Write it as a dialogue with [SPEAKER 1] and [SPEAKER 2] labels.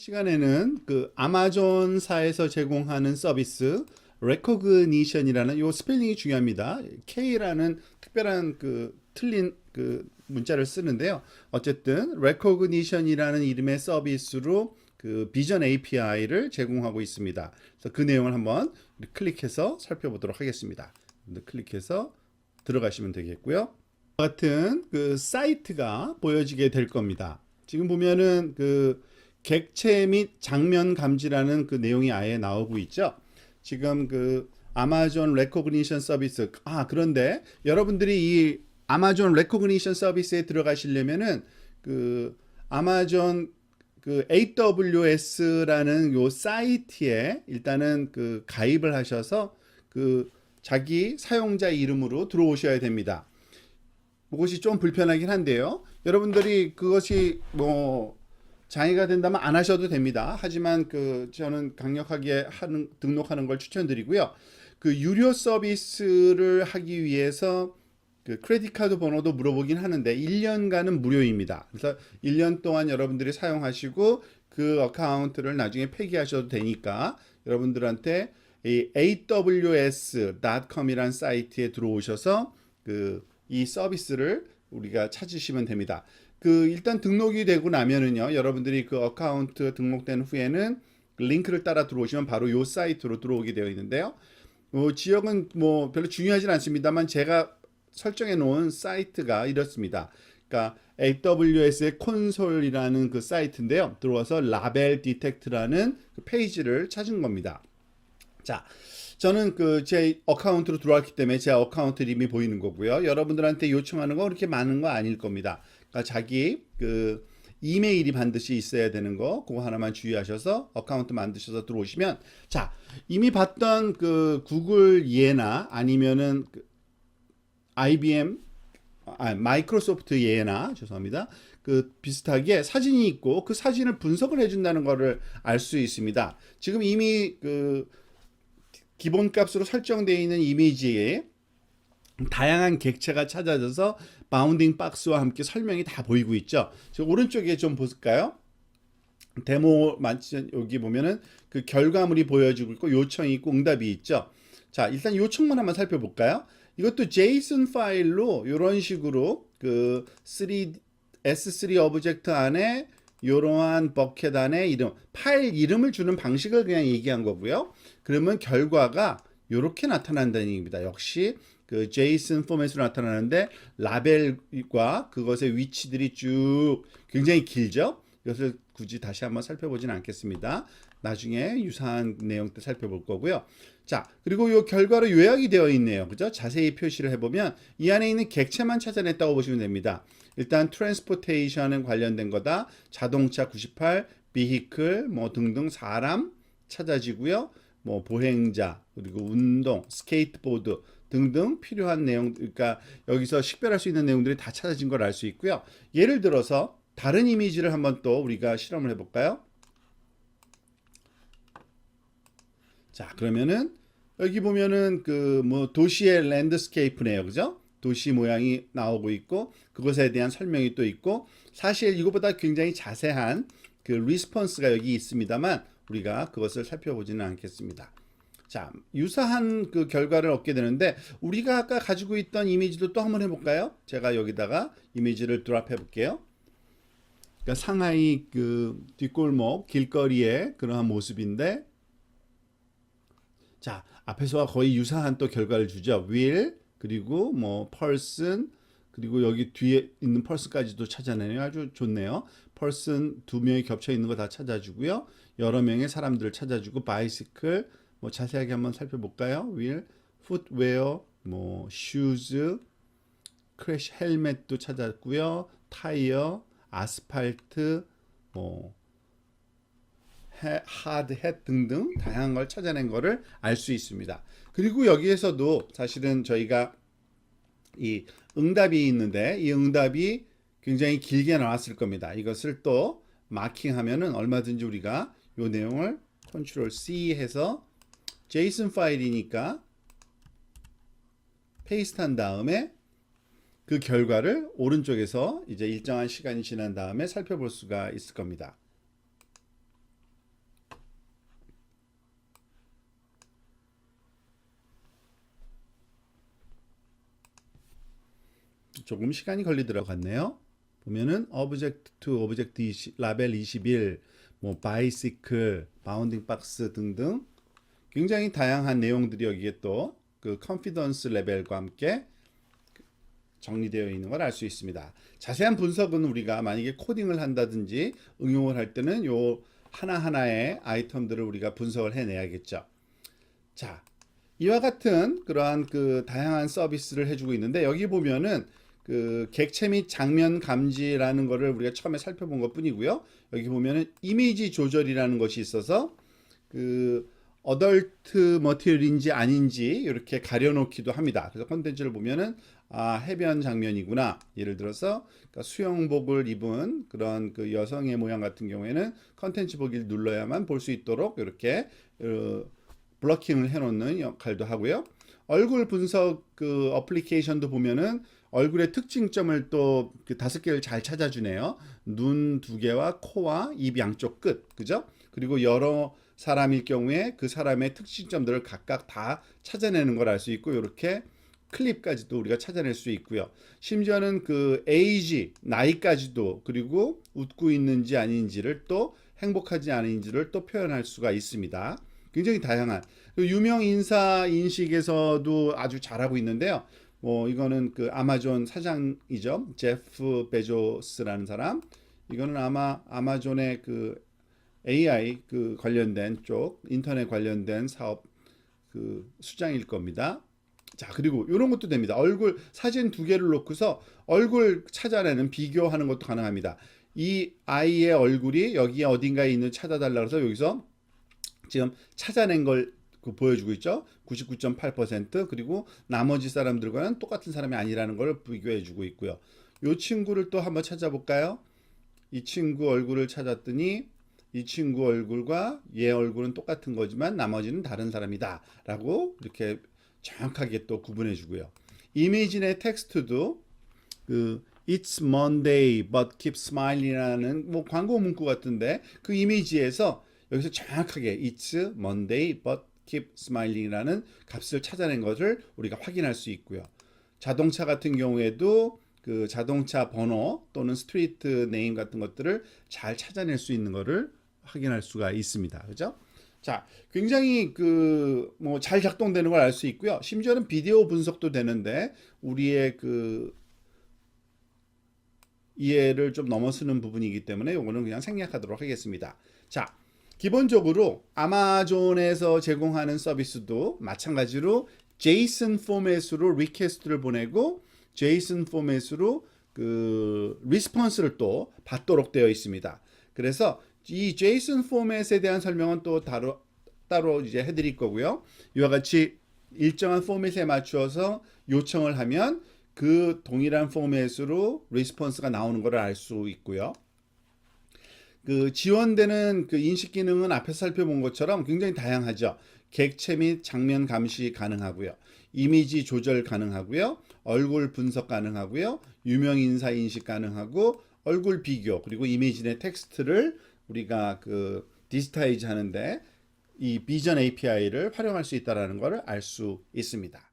[SPEAKER 1] 시간에는 그 아마존사에서 제공하는 서비스 recognition이라는 요 스펠링이 중요합니다. K라는 특별한 그 틀린 그 문자를 쓰는데요. 어쨌든 recognition이라는 이름의 서비스로 그 비전 API를 제공하고 있습니다. 그래서 그 내용을 한번 클릭해서 살펴보도록 하겠습니다. 클릭해서 들어가시면 되겠고요. 같은 그 사이트가 보여지게 될 겁니다. 지금 보면은 그 객체 및 장면 감지라는 그 내용이 아예 나오고 있죠. 지금 그 아마존 레코그니션 서비스 아 그런데 여러분들이 이 아마존 레코그니션 서비스에 들어가시려면은 그 아마존 그 AWS라는 요 사이트에 일단은 그 가입을 하셔서 그 자기 사용자 이름으로 들어오셔야 됩니다. 그것이 좀 불편하긴 한데요. 여러분들이 그것이 뭐 장애가 된다면 안 하셔도 됩니다. 하지만 그 저는 강력하게 하는 등록하는 걸 추천드리고요. 그 유료 서비스를 하기 위해서 그 크레딧 카드 번호도 물어보긴 하는데 1년간은 무료입니다. 그래서 1년 동안 여러분들이 사용하시고 그 어카운트를 나중에 폐기하셔도 되니까 여러분들한테 이 aws.com이란 사이트에 들어오셔서 그 이 서비스를 우리가 찾으시면 됩니다. 그 일단 등록이 되고 나면은요 여러분들이 그 어카운트 등록된 후에는 그 링크를 따라 들어오시면 바로 요 사이트로 들어오게 되어 있는데요. 어, 지역은 뭐 별로 중요하진 않습니다만 제가 설정해 놓은 사이트가 이렇습니다. 그러니까 AWS의 콘솔이라는 그 사이트인데요. 들어와서 라벨 디텍트라는 그 페이지를 찾은 겁니다. 자, 저는 그 제 어카운트로 들어왔기 때문에 제 어카운트 이름이 보이는 거고요. 여러분들한테 요청하는 거 그렇게 많은 거 아닐 겁니다. 그러니까 자기 그 이메일이 반드시 있어야 되는 거 그거 하나만 주의하셔서 어카운트 만드셔서 들어오시면 자 이미 봤던 그 구글 예나 아니면은 그 IBM 아 마이크로소프트 예나 죄송합니다. 그 비슷하게 사진이 있고 그 사진을 분석을 해준다는 거를 알 수 있습니다. 지금 이미 그 기본값으로 설정되어 있는 이미지에 다양한 객체가 찾아져서 바운딩 박스와 함께 설명이 다 보이고 있죠. 저 오른쪽에 좀 볼까요? 데모 만치 여기 보면은 그 결과물이 보여지고 있고 요청이 있고 응답이 있죠. 자, 일단 요청만 한번 살펴볼까요? 이것도 JSON 파일로 이런 식으로 그 3 S3 오브젝트 안에 이러한 버켓 안에 이름 파일 이름을 주는 방식을 그냥 얘기한 거고요. 그러면 결과가 이렇게 나타난다는 얘기입니다. 역시 그 JSON 포맷으로 나타나는데 라벨과 그것의 위치들이 쭉 굉장히 길죠. 이것을 굳이 다시 한번 살펴보지는 않겠습니다. 나중에 유사한 내용도 살펴볼 거고요. 자, 그리고 이 결과로 요약이 되어 있네요. 그죠? 자세히 표시를 해보면 이 안에 있는 객체만 찾아냈다고 보시면 됩니다. 일단 트랜스포테이션에 관련된 거다. 자동차 98, 비히클 뭐 등등 사람 찾아지고요. 뭐 보행자 그리고 운동, 스케이트보드 등등 필요한 내용 그러니까 여기서 식별할 수 있는 내용들이 다 찾아진 걸 알 수 있고요. 예를 들어서 다른 이미지를 한번 또 우리가 실험을 해 볼까요? 자, 그러면은 여기 보면은 그 뭐 도시의 랜드스케이프네요. 그죠? 도시 모양이 나오고 있고 그것에 대한 설명이 또 있고 사실 이거보다 굉장히 자세한 그 리스폰스가 여기 있습니다만 우리가 그것을 살펴보지는 않겠습니다. 자, 유사한 그 결과를 얻게 되는데 우리가 아까 가지고 있던 이미지도 또 한번 해볼까요? 제가 여기다가 이미지를 드랍해 볼게요. 그러니까 상하이 그 뒷골목 길거리의 그러한 모습인데 자 앞에서와 거의 유사한 또 결과를 주죠. will 그리고 뭐 person 그리고 여기 뒤에 있는 person까지도 찾아내요. 아주 좋네요. person 두 명이 겹쳐 있는 거 다 찾아주고요. 여러 명의 사람들을 찾아주고 bicycle 뭐 자세하게 한번 살펴볼까요? will footwear 뭐 shoes 크래시 헬멧도 찾았고요. 타이어 아스팔트 뭐 하드 햇 등등 다양한 걸 찾아낸 거를 알 수 있습니다. 그리고 여기에서도 사실은 저희가 이 응답이 있는데 이 응답이 굉장히 길게 나왔을 겁니다. 이것을 또 마킹하면은 얼마든지 우리가 이 내용을 컨트롤 C 해서 JSON 파일이니까 페이스트한 다음에 그 결과를 오른쪽에서 이제 일정한 시간이 지난 다음에 살펴볼 수가 있을 겁니다. 조금 시간이 걸리더라고 같네요. 보면은 object2, object21, 라벨 21, 뭐 bicycle, 바운딩 박스 등등 굉장히 다양한 내용들이 여기에 또 그 컨피던스 레벨과 함께 정리되어 있는 걸 알 수 있습니다. 자세한 분석은 우리가 만약에 코딩을 한다든지 응용을 할 때는 요 하나하나의 아이템들을 우리가 분석을 해내야겠죠. 자, 이와 같은 그러한 그 다양한 서비스를 해주고 있는데 여기 보면은 그 객체 및 장면 감지라는 거를 우리가 처음에 살펴본 것 뿐이고요. 여기 보면은 이미지 조절이라는 것이 있어서 그 어덜트 머티리얼인지 아닌지 이렇게 가려놓기도 합니다. 그래서 컨텐츠를 보면은 아 해변 장면이구나. 예를 들어서 그러니까 수영복을 입은 그런 그 여성의 모양 같은 경우에는 컨텐츠 보기를 눌러야만 볼 수 있도록 이렇게 어, 블러킹을 해놓는 역할도 하고요. 얼굴 분석 그 어플리케이션도 보면은 얼굴의 특징점을 또 그 다섯 개를 잘 찾아주네요. 눈 두 개와 코와 입 양쪽 끝, 그죠? 그리고 여러 사람일 경우에 그 사람의 특징점들을 각각 다 찾아내는 걸 알 수 있고 이렇게 클립까지도 우리가 찾아낼 수 있고요. 심지어는 그 에이지 나이까지도 그리고 웃고 있는지 아닌지를 또 행복하지 않은지를 또 표현할 수가 있습니다. 굉장히 다양한 그 유명 인사 인식에서도 아주 잘하고 있는데요. 뭐 이거는 그 아마존 사장이죠. 제프 베조스라는 사람. 이거는 아마 아마존의 그 AI 그 관련된 쪽 인터넷 관련된 사업 그 수장일 겁니다. 자, 그리고 이런 것도 됩니다. 얼굴 사진 두 개를 놓고서 얼굴 찾아내는 비교하는 것도 가능합니다. 이 아이의 얼굴이 여기 어딘가에 있는 찾아달라 그래서 여기서 지금 찾아낸 걸그 보여주고 있죠. 99.8% 그리고 나머지 사람들과는 똑같은 사람이 아니라는 걸 비교해 주고 있고요. 이 친구를 또 한번 찾아볼까요? 이 친구 얼굴을 찾았더니 이 친구 얼굴과 얘 얼굴은 똑같은 거지만 나머지는 다른 사람이다 라고 이렇게 정확하게 또 구분해 주고요. 이미지 내 텍스트도 그 It's Monday but keep smiling이라는 뭐 광고 문구 같은데 그 이미지에서 여기서 정확하게 It's Monday but keep smiling이라는 값을 찾아낸 것을 우리가 확인할 수 있고요. 자동차 같은 경우에도 그 자동차 번호 또는 스트리트 네임 같은 것들을 잘 찾아낼 수 있는 것을 확인할 수가 있습니다. 그죠? 자, 굉장히 그 뭐 잘 작동되는 걸 알 수 있고요. 심지어는 비디오 분석도 되는데 우리의 그 이해를 좀 넘어서는 부분이기 때문에 이거는 그냥 생략하도록 하겠습니다. 자, 기본적으로 아마존에서 제공하는 서비스도 마찬가지로 제이슨 포맷으로 리퀘스트를 보내고 제이슨 포맷으로 그 리스폰스를 또 받도록 되어 있습니다. 그래서 이 제이슨 포맷에 대한 설명은 또 따로 따로 이제 해드릴 거고요. 이와 같이 일정한 포맷에 맞추어서 요청을 하면 그 동일한 포맷으로 리스폰스가 나오는 것을 알 수 있고요. 그 지원되는 그 인식 기능은 앞에서 살펴본 것처럼 굉장히 다양하죠. 객체 및 장면 감시 가능하고요. 이미지 조절 가능하고요. 얼굴 분석 가능하고요. 유명 인사 인식 가능하고 얼굴 비교 그리고 이미지 내 텍스트를 우리가 그 디지타이즈 하는데 이 비전 API를 활용할 수 있다라는 것을 알 수 있습니다.